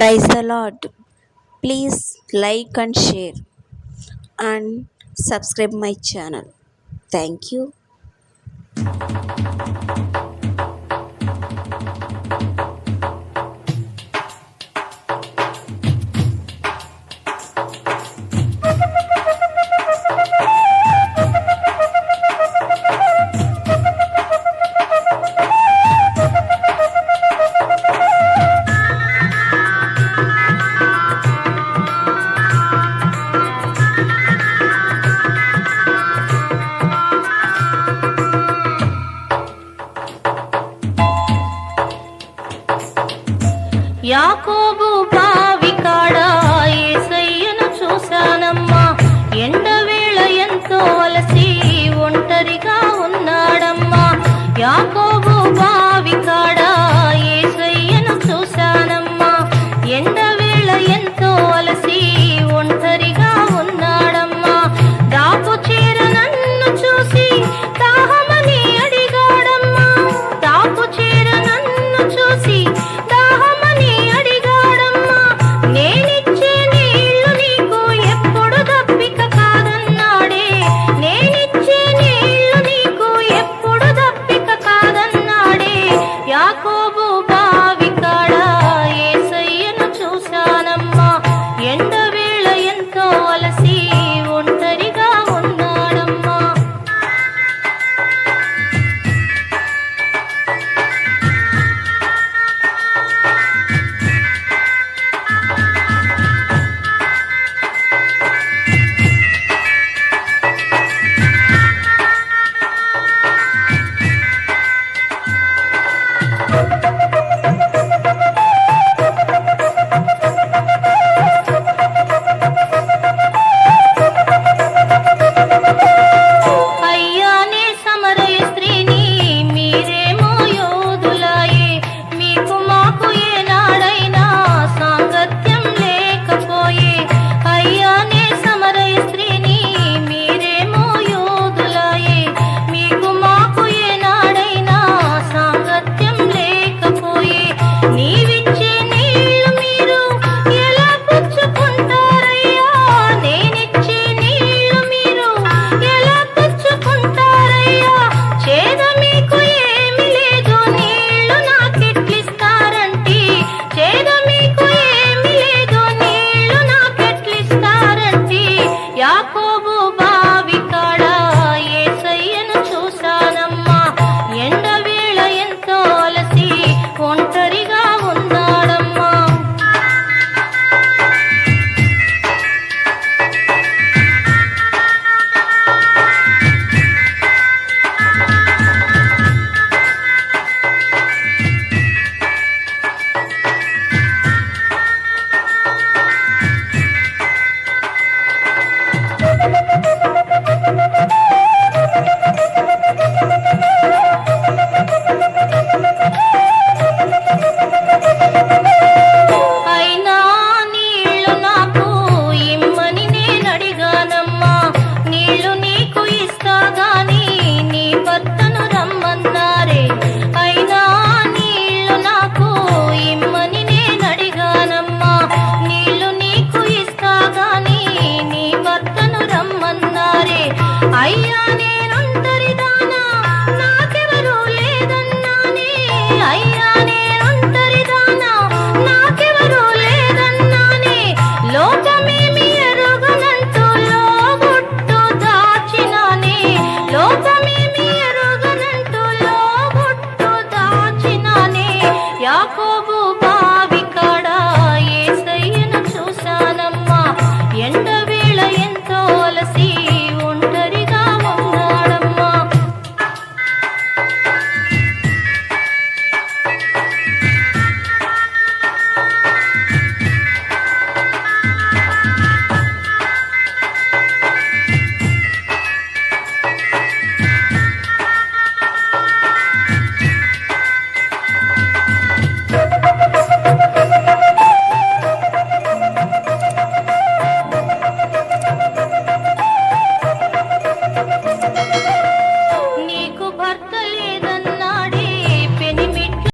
Praise the Lord. Please like and share and subscribe my channel. Thank you. యాకోబు బావి భావికాడా ఏసయ్యను చూశానమ్మా ఎండవేళ ఎంతో అలసి ఒంటరిగా ఉన్నాడమ్మా యాకోబు భావికాడా வலசி నేనుంటా